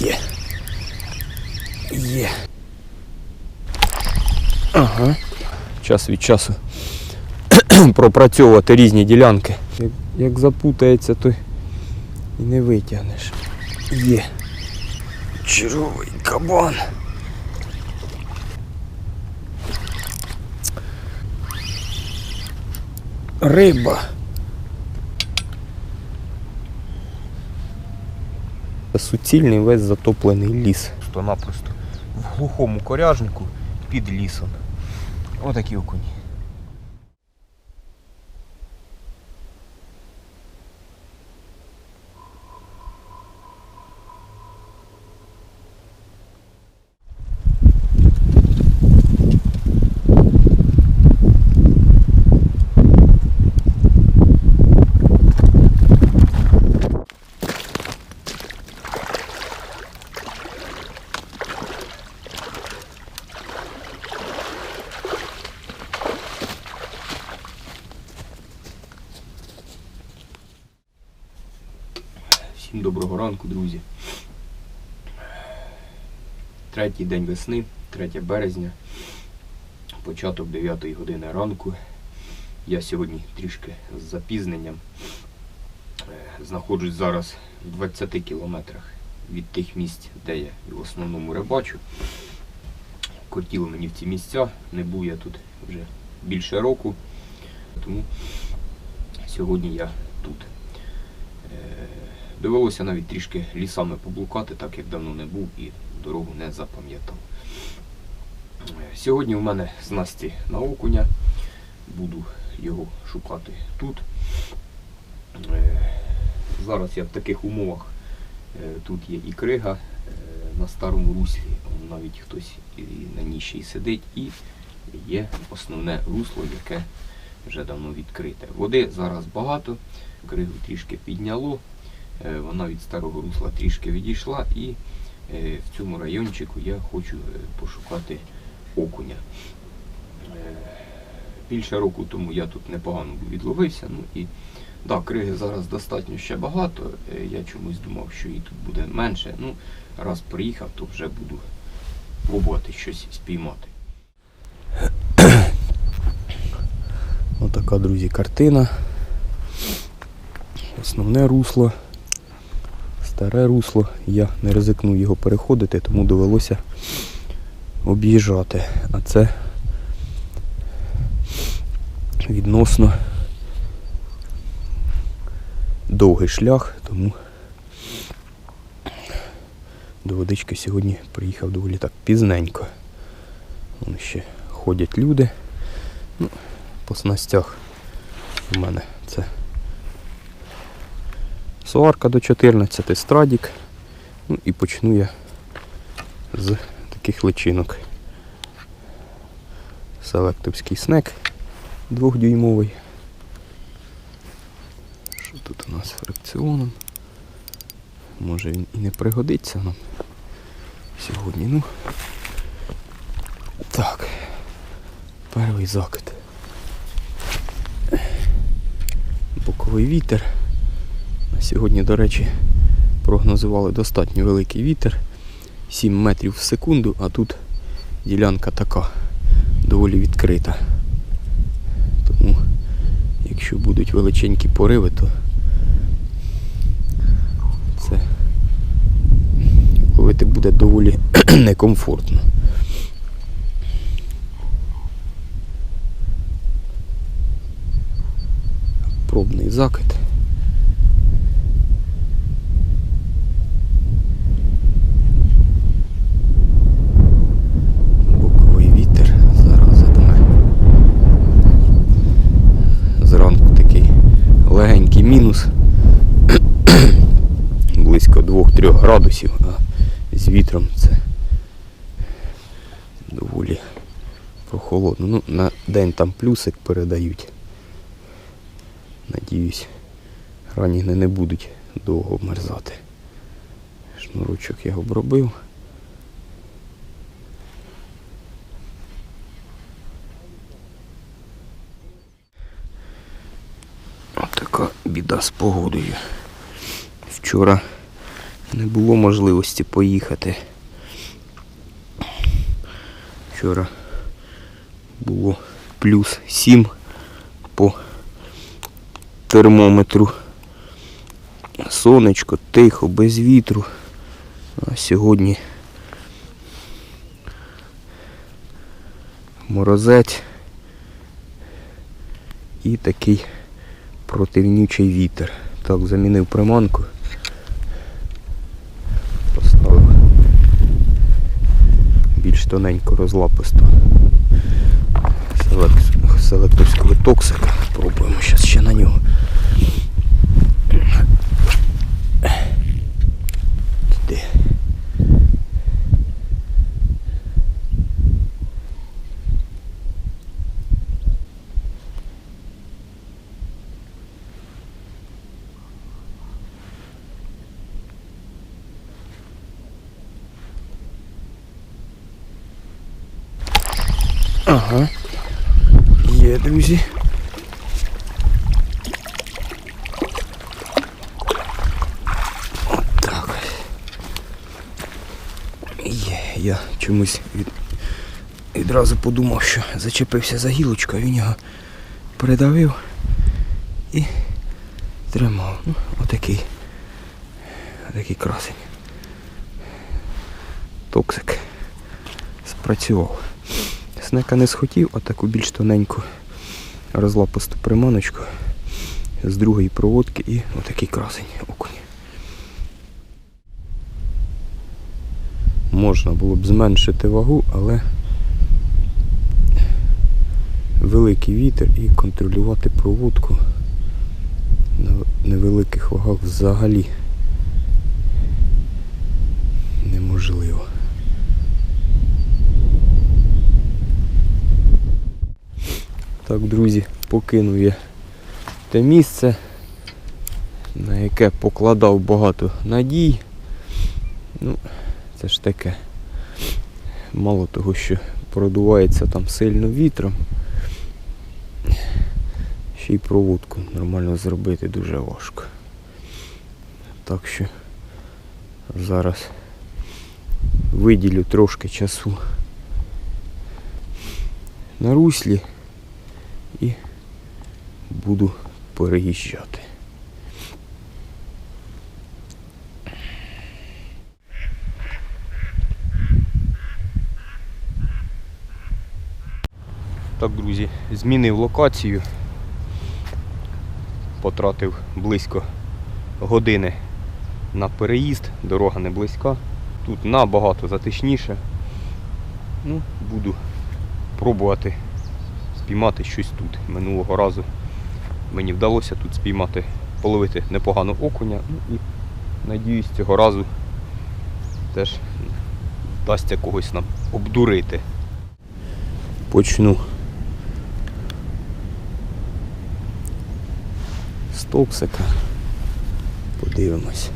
Є. Є. Ага. Час від часу пропрацьовувати різні ділянки. Як, як запутається, то і не витягнеш. Є. Червовий кабан. Риба. Суцільний весь затоплений ліс. Просто-напросто в глухому коряжнику під лісом. Отакі окуні. Всім доброго ранку, друзі. Третій день весни, 3 березня, початок 9 години ранку. Я сьогодні трішки з запізненням. Е, Знаходжусь зараз в 20 кілометрах від тих місць, де я в основному рибачу. Кортіло мені в ці місця, не був я тут вже більше року, тому сьогодні я Довелося навіть трішки лісами поблукати, так як давно не був і дорогу не запам'ятав. Сьогодні в мене снасті на окуня. Буду його шукати тут. Е, Зараз я в таких умовах. Е, Тут є і крига е, на старому руслі, навіть хтось на ній сидить, і є основне русло, яке вже давно відкрите. Води зараз багато, кригу трішки підняло, вона від старого русла трішки відійшла і е, в цьому райончику я хочу е, пошукати окуня. Е, Більше року тому я тут непогано відловився. Ну і да, криги зараз достатньо ще багато. Е, Я чомусь думав, що її тут буде менше. Ну, раз приїхав, то вже буду пробувати щось спіймати. Отака, друзі, картина. Основне русло, старе русло. Я не ризикнув його переходити, тому довелося об'їжджати. А це відносно довгий шлях, тому до водички сьогодні приїхав доволі так пізненько. Вон ще ходять люди. Ну, по снастях у мене це сварка до 14, страдік. Ну і почну я з таких личинок. Селектовський снек двохдюймовий. Що тут у нас з фрикціоном? Може він і не пригодиться нам сьогодні. Ну. Так. Перший закид. Боковий вітер. Сьогодні, до речі, прогнозували достатньо великий вітер. 7 метрів в секунду, а тут ділянка така доволі відкрита. Тому, якщо будуть величенькі пориви, то це ловити буде доволі некомфортно. Пробний закид. Боковий вітер зараз задуме. Зранку такий легенький мінус. Близько 2-3 градусів, а з вітром це доволі прохолодно. Ну, на день там плюсик передають. Надіюсь, граніни не будуть довго вмерзати. Шнурочок я обробив. Отака біда з погодою. Вчора не було можливості поїхати. Вчора було плюс 7 по термометру. Сонечко, тихо, без вітру. А сьогодні морозець і такий противнючий вітер. Так, замінив приманку. Поставив більш тоненько розлаписту селек- селекторського токсика. Пробуємо зараз ще на нього. Туди. Ага. Є, друзі. От так. Є, я чомусь від... відразу подумав, що зачепився за гілочку, він його придавив і тримав. Ну, отакий. Отакий красень. Токсик. Спрацював. Снека не схотів, а таку більш тоненьку розлаписту приманочку з другої проводки і отакий красень окунь. Можна було б зменшити вагу, але великий вітер і контролювати проводку на невеликих вагах взагалі неможливо. Так, друзі, покинув я те місце, на яке покладав багато надій. Ну, це ж таке. Мало того, що продувається там сильно вітром. Ще й проводку нормально зробити дуже важко. Так що зараз виділю трошки часу на руслі буду переїжджати. Так, друзі, змінив локацію. Потратив близько години на переїзд, дорога не близька. Тут набагато затишніше. Ну, буду пробувати спіймати щось тут. Минулого разу мені вдалося тут спіймати, половити непогано окуня. Ну і надіюсь, цього разу теж вдасться когось нам обдурити. Почну з токсика. Подивимось.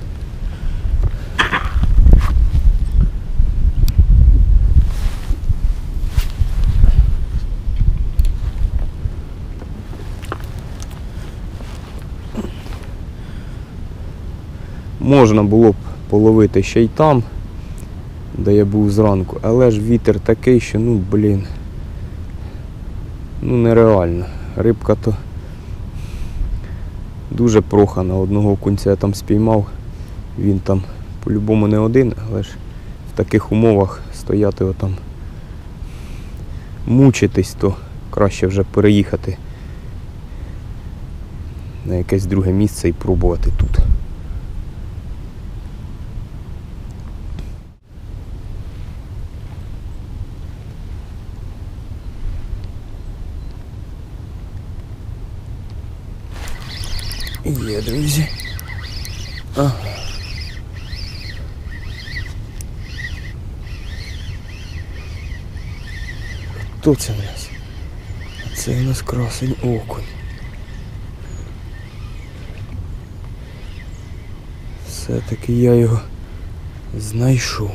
Можна було б половити ще й там, де я був зранку, але ж вітер такий, що ну блін. Ну нереально. Рибка то дуже прохана. Одного кунця я там спіймав. Він там по-любому не один, але ж в таких умовах стояти отам мучитись, то краще вже переїхати на якесь друге місце і пробувати тут. Є, друзі. Ага. Хто це в нас? Це у нас красень окунь. Все-таки я його знайшов.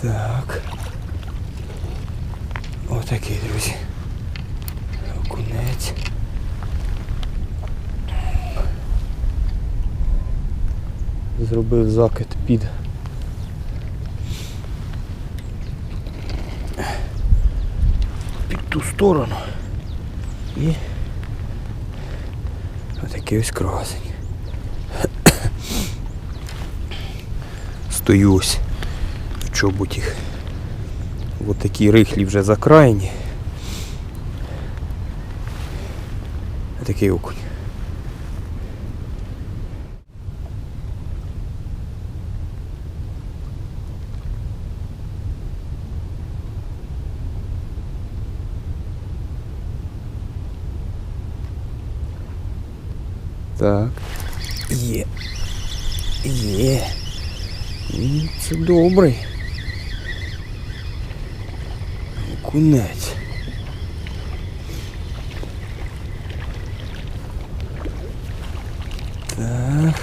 Так. Отакий, друзі. Окунець. Зробив закид під. Під ту сторону. І отакий ось красень. Стою ось в чоботіх. Ось такі рихлі вже закраєні. Такий окунь. Так. Є. Є. М, Це добрий. Кунець. Так.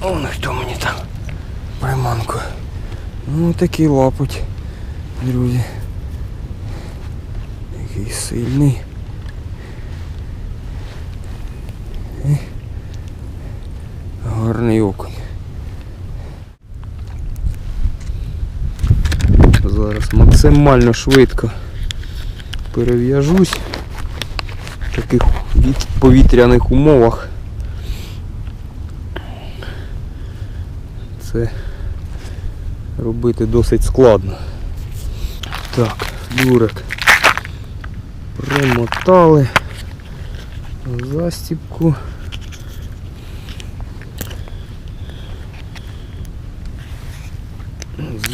Он хто мені там приманку. Ну такий лапоть, друзі. Який сильний. І Гарний окунь. Зараз максимально швидко перев'яжусь в таких повітряних умовах. Це робити досить складно. Так, дурик. Примотали застіпку.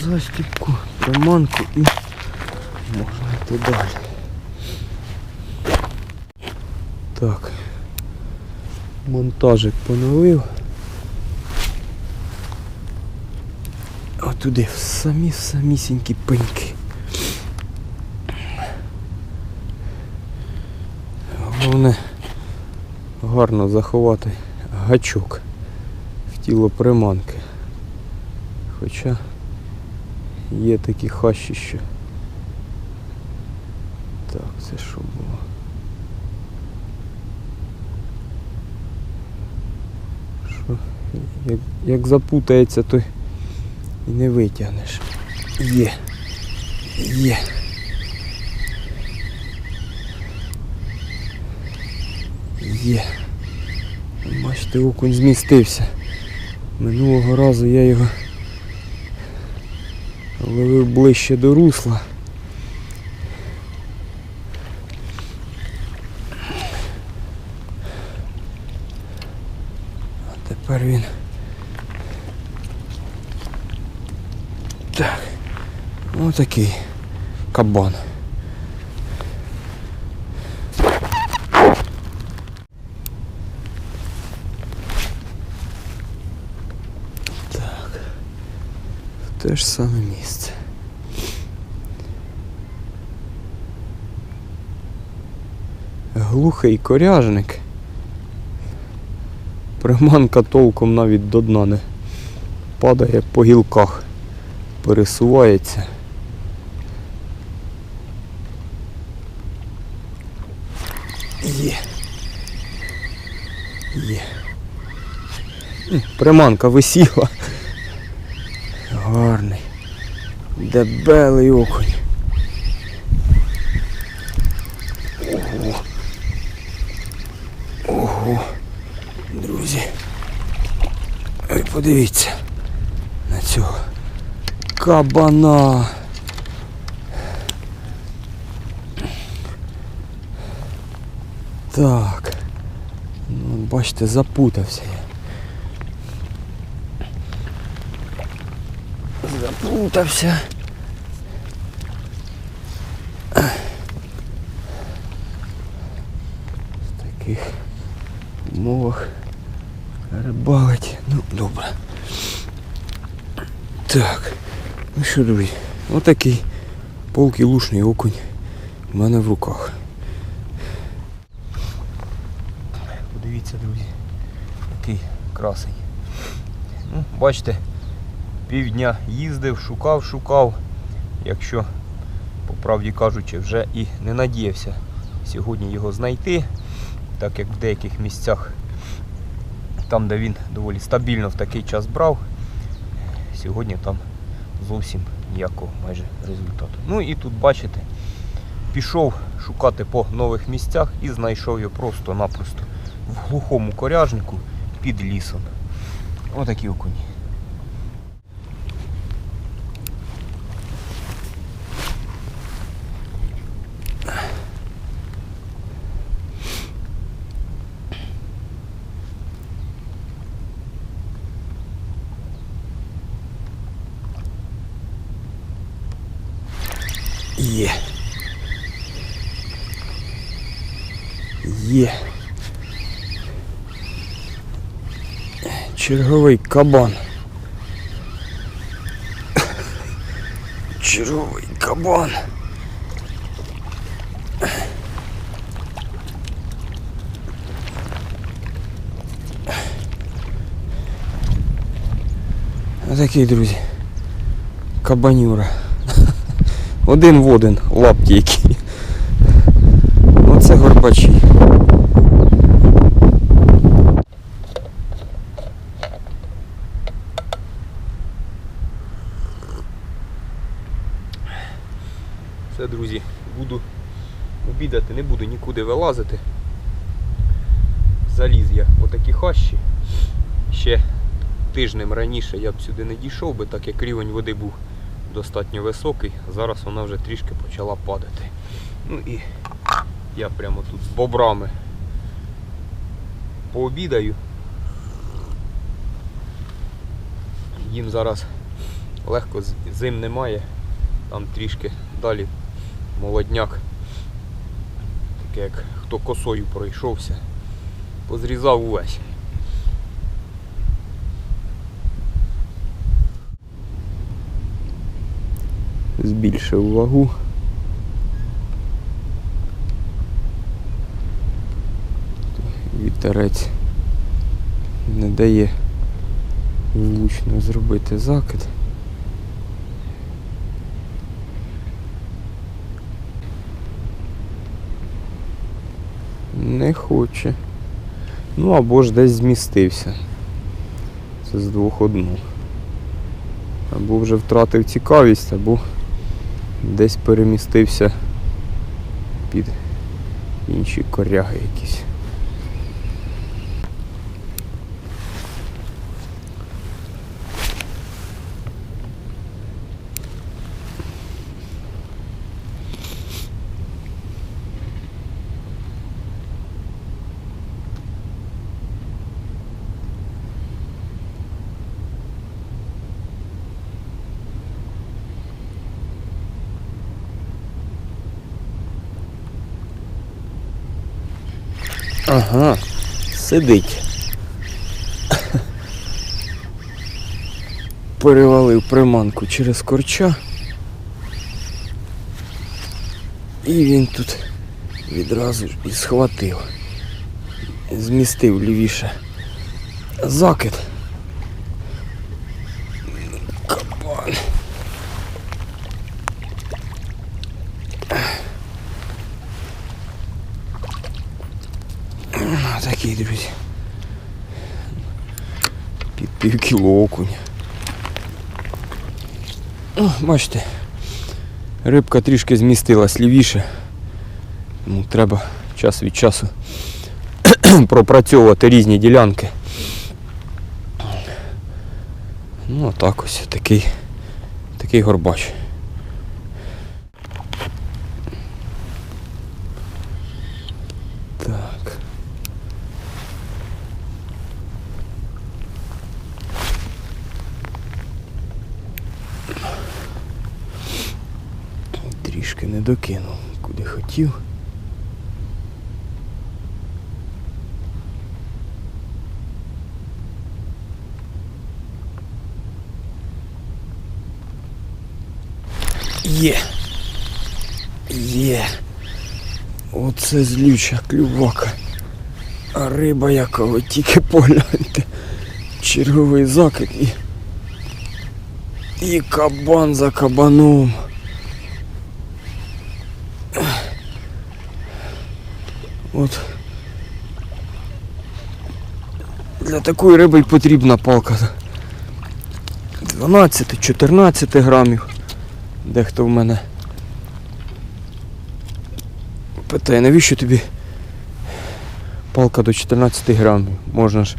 Застіпку, приманку і можна йти далі. Так. Монтажик поновив. Отуди в самі самісінькі пеньки. Головне гарно заховати гачок в тіло приманки. Хоча є такі хащі, що. Так, це що було? Що? Як, як запутається, то і не витягнеш. Є. Є. Є. Бачите, окунь змістився. Минулого разу я його ловив ближче до русла. А тепер він. Так. Ось такий кабан. Так. Те ж саме місце. Глухий коряжник. Приманка толком навіть до дна не падає по гілках, пересувається. Є. Є. Приманка висіла. Гарний. Дебелий окунь. Ого. Ого. Друзі. Ви подивіться на цього кабана. Так. Ну, бачите, запутався я. Запутався. В таких умовах рибалить. Ну, добре. Так. Ну що, друзі, отакий полкілушний окунь у мене в руках. Подивіться, друзі, який красень. Ну, бачите, півдня їздив, шукав, шукав. Якщо по правді кажучи, вже і не надіявся сьогодні його знайти, так як в деяких місцях, там, де він доволі стабільно в такий час брав, сьогодні там зовсім ніякого майже результату. Ну і тут бачите, пішов шукати по нових місцях і знайшов його просто-напросто в глухому коряжнику під лісом. Отакі окуні. Є. Є. Черговий кабан. Черговий кабан. Отакий, друзі. Кабанюра. Один в один лапті які. Оце горбачі. Друзі, буду обідати, не буду нікуди вилазити. Заліз я в отакі хащі. Ще тижнем раніше я б сюди не дійшов би, так як рівень води був достатньо високий. Зараз вона вже трішки почала падати. Ну і я прямо тут з бобрами пообідаю. Їм зараз легко зим немає. Там трішки далі молодняк. Таке як хто косою пройшовся. Позрізав увесь. Збільшив вагу. Вітерець не дає влучно зробити закид. Не хоче. Ну або ж десь змістився. Це з двох одну. Або вже втратив цікавість, або десь перемістився під інші коряги якісь. Ага, сидить. Перевалив приманку через корча. І він тут відразу ж і схватив. Змістив лівіше закид. Кабан. А, Такий, друзі. Під пів кіло окунь. Бачите, рибка трішки змістилась лівіше. Тому треба час від часу пропрацьовувати різні ділянки. Ну, так ось такий, такий горбач. Так. Трішки не докинув, куди хотів. Є. Є. Оце злюча клювака. А риба яка, ви тільки погляньте. Черговий закид і. І кабан за кабаном. От. Для такої риби й потрібна палка. 12-14 грамів. Дехто в мене питає, навіщо тобі палка до 14 грамів? Можна ж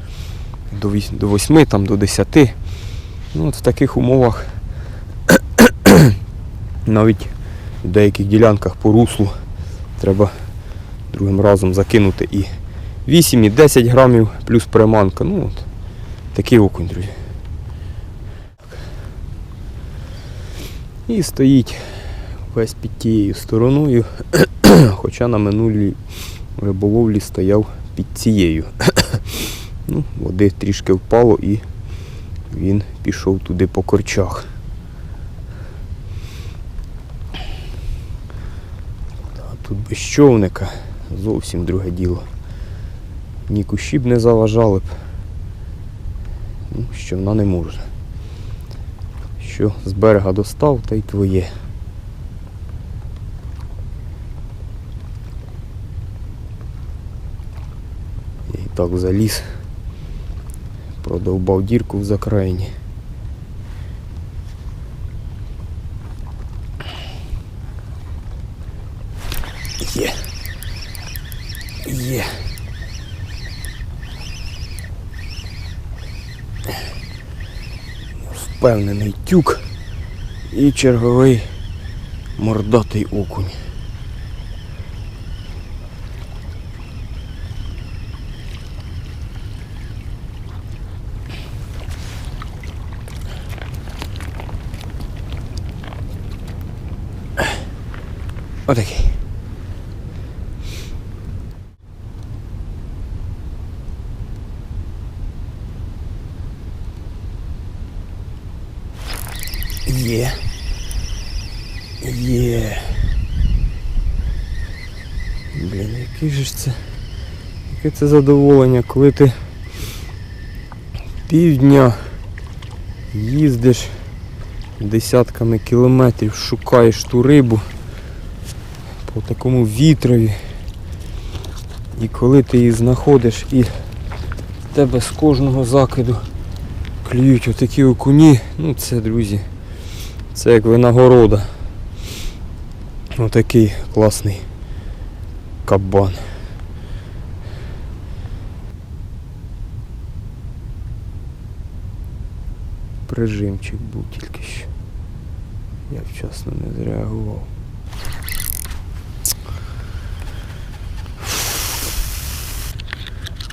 до 8, там, до 10. Ну, от в таких умовах навіть в деяких ділянках по руслу треба другим разом закинути і 8, і 10 грамів плюс приманка. Ну, от, такий окунь, друзі. І стоїть весь під тією стороною, хоча на минулій риболовлі стояв під цією. ну, води трішки впало і він пішов туди по корчах. Тут без човника зовсім друге діло. Ні кущі б не заважали б. Ну, що вона не можна. Що з берега достав, та й твоє. І так заліз. Продовбав дірку в закраїні. Є. Є. Впевнений тюк і черговий мордатий окунь. Отакий. Є. Є. Блін, який же ж це. Яке це задоволення, коли ти півдня їздиш десятками кілометрів, шукаєш ту рибу по такому вітрові. І коли ти її знаходиш і в тебе з кожного закиду клюють отакі окуні, ну це, друзі, це як винагорода. Отакий класний кабан. Прижимчик був тільки що. Я вчасно не зреагував.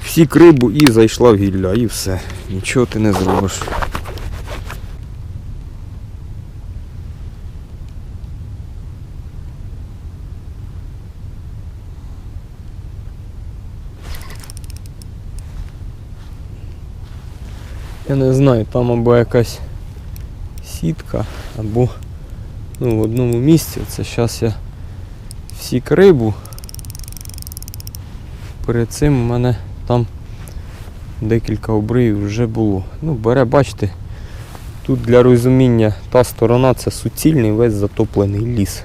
Всі рибу і зайшла в гілля, і все. Нічого ти не зробиш. Я не знаю, там або якась сітка, або ну, в одному місці. Це зараз я всік рибу. Перед цим у мене там декілька обривів вже було. Ну, бере, бачите, тут для розуміння та сторона це суцільний весь затоплений ліс.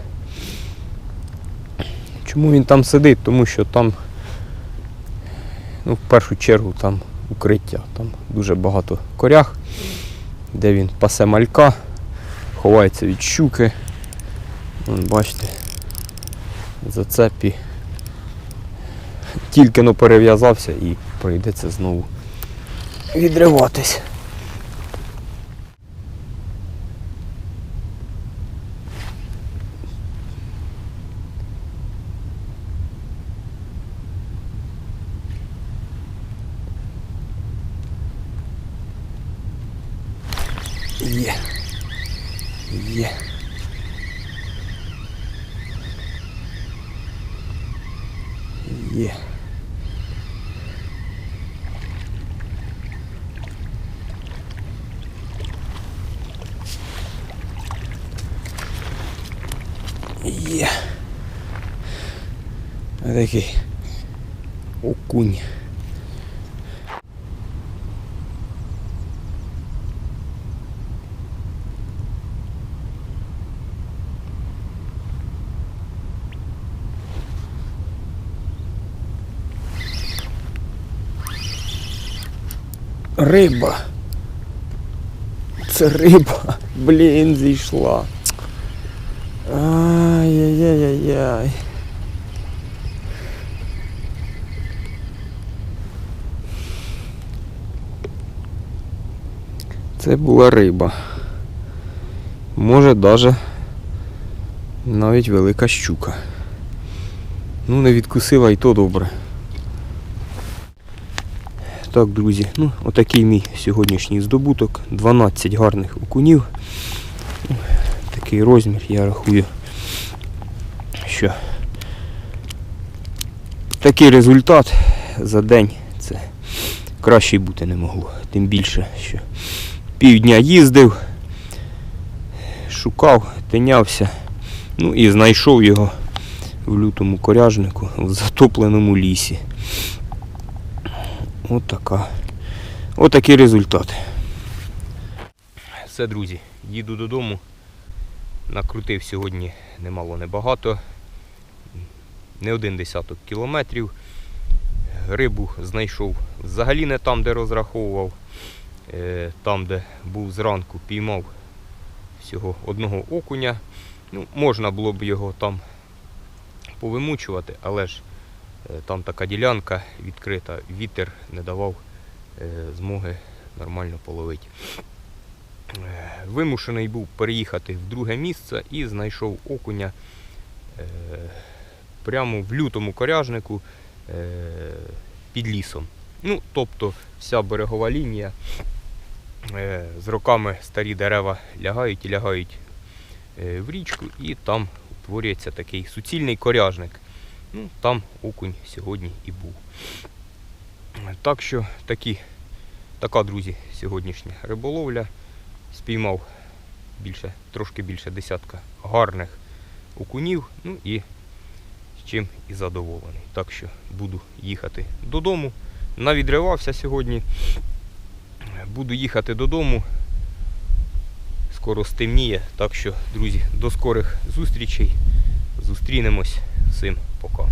Чому він там сидить? Тому що там, ну, в першу чергу, там укриття. Там дуже багато корях, де він пасе малька, ховається від щуки. Вон, бачите, зацепі. Тільки но перев'язався і прийдеться знову відриватись. Є. Є. Є. Є. Такий окунь. Риба. Це риба. Блін, зійшла. Ай-яй-яй-яй. Це була риба. Може даже навіть велика щука. Ну, не відкусила і то добре. Так, друзі, ну, отакий мій сьогоднішній здобуток. 12 гарних окунів. Такий розмір, я рахую, що такий результат за день це краще бути не могло. Тим більше, що півдня їздив, шукав, тинявся, ну і знайшов його в лютому коряжнику в затопленому лісі. От така. От такий результат. Все, друзі, їду додому. Накрутив сьогодні немало небагато. Не один десяток кілометрів. Рибу знайшов взагалі не там, де розраховував. Е, Там, де був зранку, піймав всього одного окуня. Ну, можна було б його там повимучувати, але ж там така ділянка відкрита, вітер не давав е, змоги нормально половити. Е, Вимушений був переїхати в друге місце і знайшов окуня е, прямо в лютому коряжнику е, під лісом. Ну, тобто вся берегова лінія. е, З роками старі дерева лягають і лягають е, в річку, і там утворюється такий суцільний коряжник. Ну, там окунь сьогодні і був. Так що такі, така, друзі, сьогоднішня риболовля. Спіймав більше, трошки більше десятка гарних окунів. Ну і з чим і задоволений. Так що буду їхати додому. Навідривався сьогодні. Буду їхати додому. Скоро стемніє. Так що, друзі, до скорих зустрічей. Зустрінемось. Всім пока.